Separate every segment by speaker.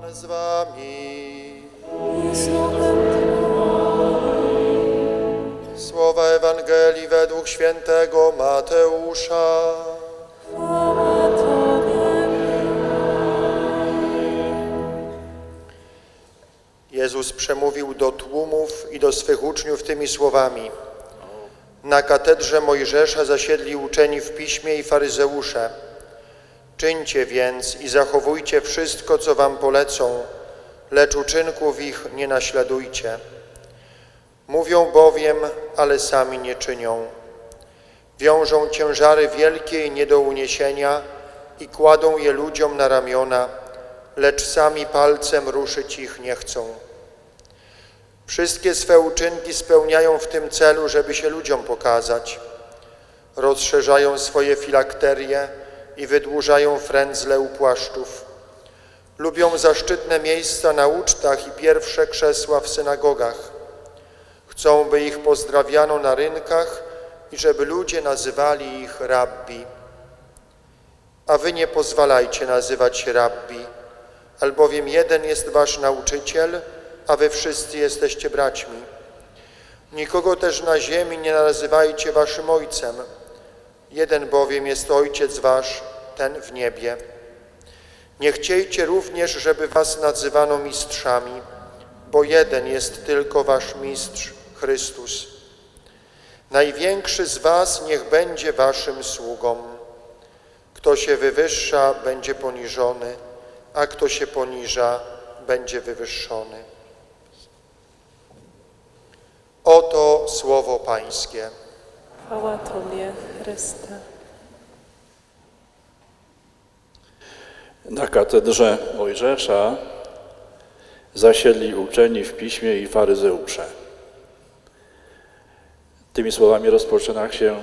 Speaker 1: Pan z wami. Słowa Ewangelii według świętego Mateusza. Jezus przemówił do tłumów i do swych uczniów tymi słowami. Na katedrze Mojżesza zasiedli uczeni w piśmie i faryzeusze. Czyńcie więc i zachowujcie wszystko, co wam polecą, lecz uczynków ich nie naśladujcie. Mówią bowiem, ale sami nie czynią. Wiążą ciężary wielkie i nie do uniesienia i kładą je ludziom na ramiona, lecz sami palcem ruszyć ich nie chcą. Wszystkie swe uczynki spełniają w tym celu, żeby się ludziom pokazać. Rozszerzają swoje filakterie i wydłużają frędzle u płaszczów. Lubią zaszczytne miejsca na ucztach i pierwsze krzesła w synagogach. Chcą, by ich pozdrawiano na rynkach i żeby ludzie nazywali ich rabbi. A wy nie pozwalajcie nazywać się rabbi, albowiem jeden jest wasz nauczyciel, a wy wszyscy jesteście braćmi. Nikogo też na ziemi nie nazywajcie waszym ojcem, jeden bowiem jest ojciec wasz, ten w niebie. Nie chciejcie również, żeby was nazywano mistrzami, bo jeden jest tylko wasz mistrz, Chrystus. Największy z was niech będzie waszym sługą. Kto się wywyższa, będzie poniżony, a kto się poniża, będzie wywyższony. Oto słowo Pańskie.
Speaker 2: Chwała Tobie, Chryste.
Speaker 3: Na katedrze Mojżesza zasiedli uczeni w piśmie i faryzeusze. Tymi słowami rozpoczyna się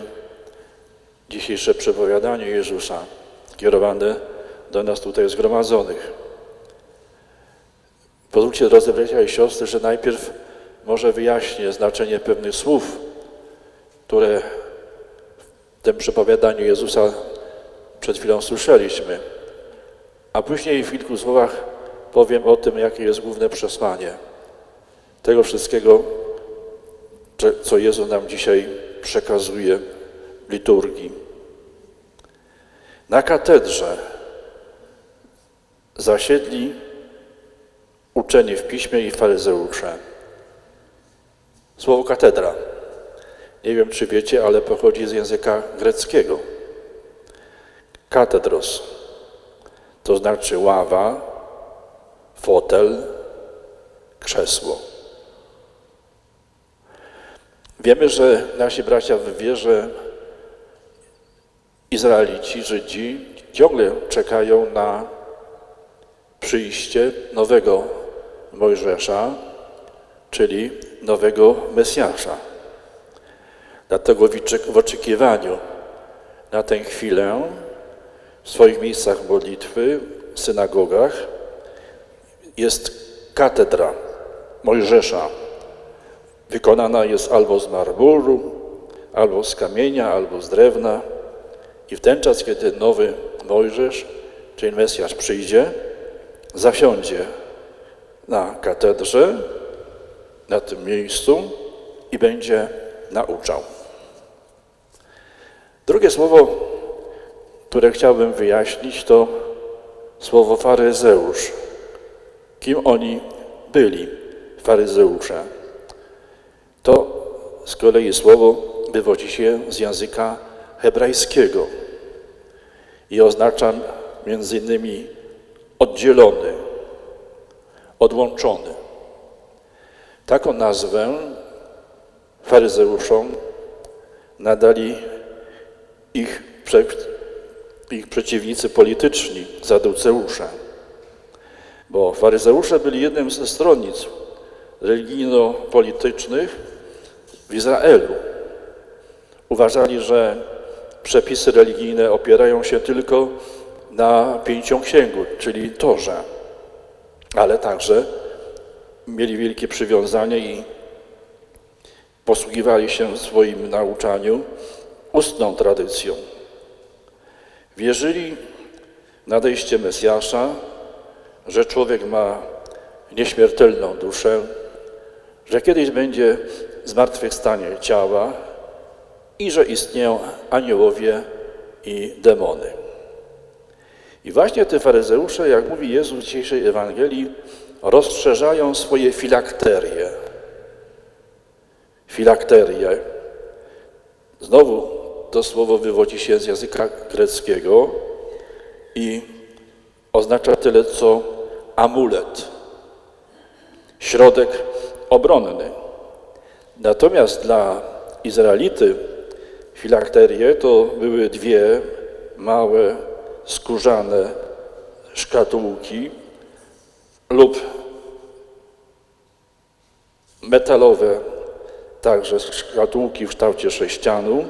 Speaker 3: dzisiejsze przepowiadanie Jezusa, kierowane do nas tutaj zgromadzonych. Pozwólcie, drodzy bracia i siostry, że najpierw może wyjaśnię znaczenie pewnych słów, które w tym przepowiadaniu Jezusa przed chwilą słyszeliśmy. A później w kilku słowach powiem o tym, jakie jest główne przesłanie tego wszystkiego, co Jezus nam dzisiaj przekazuje w liturgii. Na katedrze zasiedli uczeni w piśmie i faryzeusze. Słowo katedra, nie wiem czy wiecie, ale pochodzi z języka greckiego. Katedros to znaczy ława, fotel, krzesło. Wiemy, że nasi bracia w wierze, Izraelici, Żydzi, ciągle czekają na przyjście nowego Mojżesza, czyli nowego Mesjasza. Dlatego w oczekiwaniu- na tę chwilę w swoich miejscach modlitwy, w synagogach jest katedra Mojżesza. Wykonana jest albo z marmuru, albo z kamienia, albo z drewna. I w ten czas, kiedy nowy Mojżesz, czyli Mesjasz przyjdzie, zasiądzie na katedrze, na tym miejscu i będzie nauczał. Drugie słowo, które chciałbym wyjaśnić, to słowo faryzeusz. Kim oni byli, faryzeusze? To z kolei słowo wywodzi się z języka hebrajskiego i oznacza między innymi oddzielony, odłączony. Taką nazwę faryzeuszom nadali ich, ich przeciwnicy polityczni, zaduceusze. Bo faryzeusze byli jednym ze stronnic religijno-politycznych w Izraelu. Uważali, że przepisy religijne opierają się tylko na pięcioksięgu, czyli Torze, ale także mieli wielkie przywiązanie i posługiwali się w swoim nauczaniu ustną tradycją. Wierzyli w nadejście Mesjasza, że człowiek ma nieśmiertelną duszę, że kiedyś będzie zmartwychwstanie ciała i że istnieją aniołowie i demony. I właśnie te faryzeusze, jak mówi Jezus w dzisiejszej Ewangelii, rozszerzają swoje filakterie. Filakterie. Znowu to słowo wywodzi się z języka greckiego i oznacza tyle co amulet, środek obronny. Natomiast dla Izraelity filakterie to były dwie małe, skórzane szkatułki lub metalowe także szkatułki w kształcie sześcianu,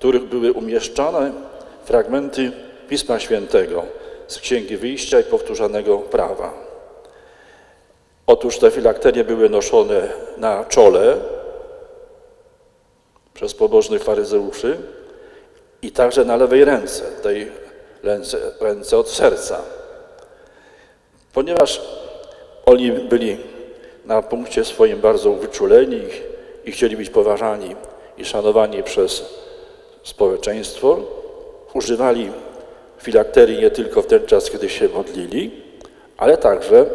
Speaker 3: których były umieszczane fragmenty Pisma Świętego z Księgi Wyjścia i powtórzanego prawa. Otóż te filakterie były noszone na czole przez pobożnych faryzeuszy i także na lewej ręce, tej ręce, ręce od serca. Ponieważ oni byli na punkcie swoim bardzo wyczuleni i chcieli być poważani i szanowani przez społeczeństwo, używali filakterii nie tylko w ten czas, kiedy się modlili, ale także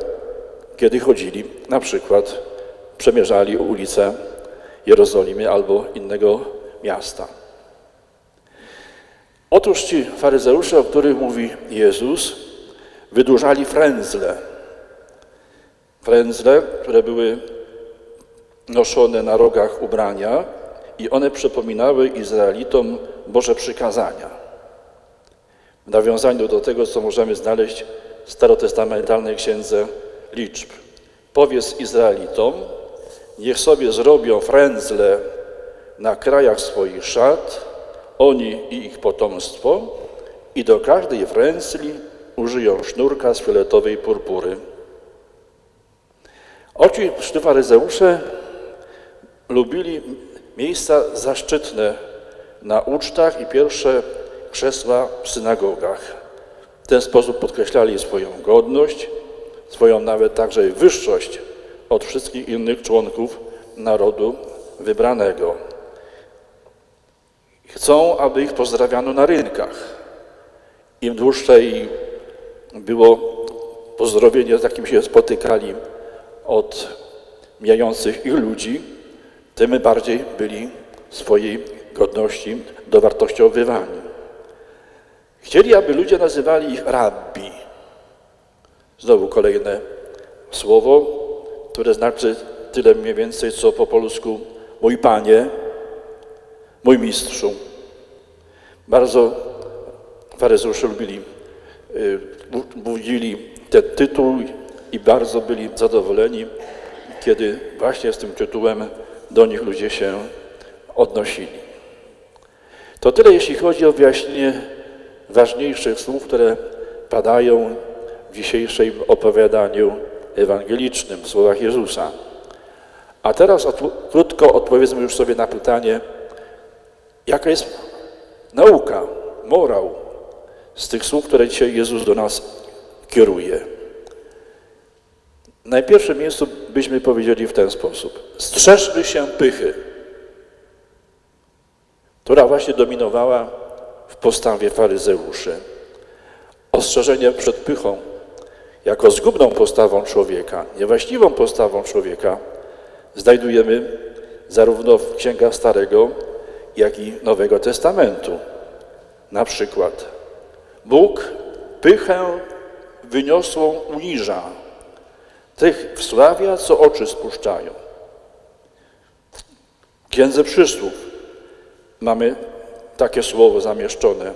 Speaker 3: kiedy chodzili, na przykład przemierzali ulice Jerozolimy albo innego miasta. Otóż ci faryzeusze, o których mówi Jezus, wydłużali frędzle. Frędzle, które były noszone na rogach ubrania i one przypominały Izraelitom Boże przykazania. W nawiązaniu do tego, co możemy znaleźć w starotestamentalnej księdze liczb. Powiedz Izraelitom, niech sobie zrobią frędzle na krajach swoich szat, oni i ich potomstwo, i do każdej frędzli użyją sznurka z fioletowej purpury. Oci faryzeusze lubili miejsca zaszczytne na ucztach i pierwsze krzesła w synagogach. W ten sposób podkreślali swoją godność, swoją nawet także wyższość od wszystkich innych członków narodu wybranego. Chcą, aby ich pozdrawiano na rynkach. Im dłuższe było pozdrowienie, z jakim się spotykali od mijających ich ludzi, tym bardziej byli swojej godności dowartościowywani. Chcieli, aby ludzie nazywali ich rabbi. Znowu kolejne słowo, które znaczy tyle mniej więcej, co po polsku mój panie, mój mistrzu. Bardzo faryzeusze lubili, y, budzili ten tytuł i bardzo byli zadowoleni, kiedy właśnie z tym tytułem do nich ludzie się odnosili. To tyle, jeśli chodzi o wyjaśnienie ważniejszych słów, które padają w dzisiejszym opowiadaniu ewangelicznym, w słowach Jezusa. A teraz krótko odpowiedzmy już sobie na pytanie, jaka jest nauka, morał z tych słów, które dzisiaj Jezus do nas kieruje. Na pierwszym miejscu byśmy powiedzieli w ten sposób. Strzeżmy się pychy, która właśnie dominowała w postawie faryzeuszy. Ostrzeżenie przed pychą jako zgubną postawą człowieka, niewłaściwą postawą człowieka znajdujemy zarówno w księgach Starego, jak i Nowego Testamentu. Na przykład Bóg pychę wyniosłą uniża, tych wsławia, co oczy spuszczają. W Księdze Przysłów mamy takie słowo zamieszczone.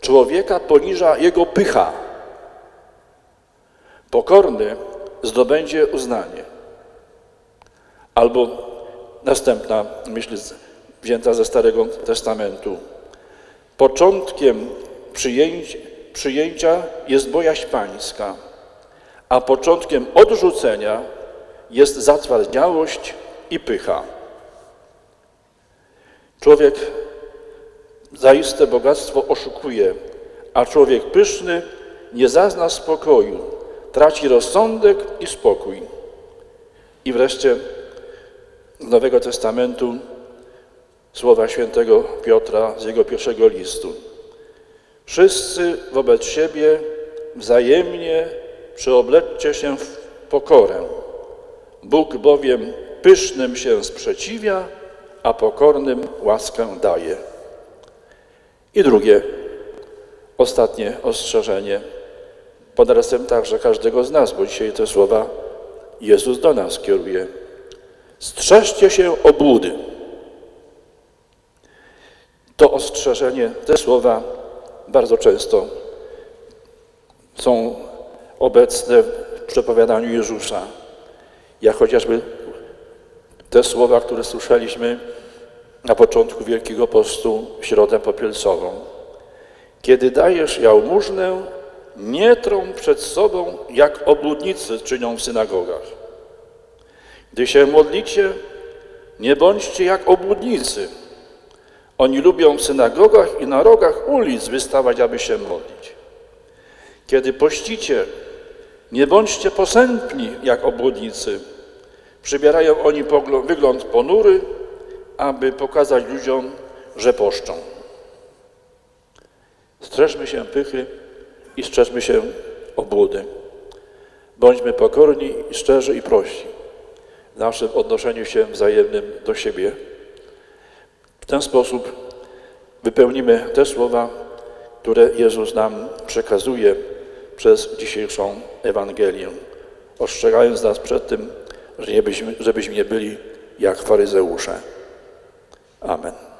Speaker 3: Człowieka poniża jego pycha. Pokorny zdobędzie uznanie. Albo następna myśl wzięta ze Starego Testamentu. Początkiem przyjęcia, jest bojaźń pańska, a początkiem odrzucenia jest zatwardziałość i pycha. Człowiek zaiste bogactwo oszukuje, a człowiek pyszny nie zazna spokoju, traci rozsądek i spokój. I wreszcie z Nowego Testamentu słowa świętego Piotra z jego pierwszego listu. Wszyscy wobec siebie wzajemnie przyobleczcie się w pokorę. Bóg bowiem pysznym się sprzeciwia, a pokornym łaskę daje. I drugie, ostatnie ostrzeżenie pod adresem także każdego z nas, bo dzisiaj te słowa Jezus do nas kieruje. Strzeżcie się obłudy. To ostrzeżenie, te słowa bardzo często są obecne w przepowiadaniu Jezusa. Jak chociażby te słowa, które słyszeliśmy na początku Wielkiego Postu w Środę Popielcową. Kiedy dajesz jałmużnę, nie trąb przed sobą, jak obłudnicy czynią w synagogach. Gdy się modlicie, nie bądźcie jak obłudnicy. Oni lubią w synagogach i na rogach ulic wystawać, aby się modlić. Kiedy pościcie, nie bądźcie posępni jak obłudnicy. Przybierają oni wygląd ponury, aby pokazać ludziom, że poszczą. Strzeżmy się pychy i strzeżmy się obłudy. Bądźmy pokorni, szczerzy i prości w naszym odnoszeniu się wzajemnym do siebie. W ten sposób wypełnimy te słowa, które Jezus nam przekazuje przez dzisiejszą Ewangelię, ostrzegając nas przed tym, że nie byśmy, żebyśmy nie byli jak faryzeusze. Amen.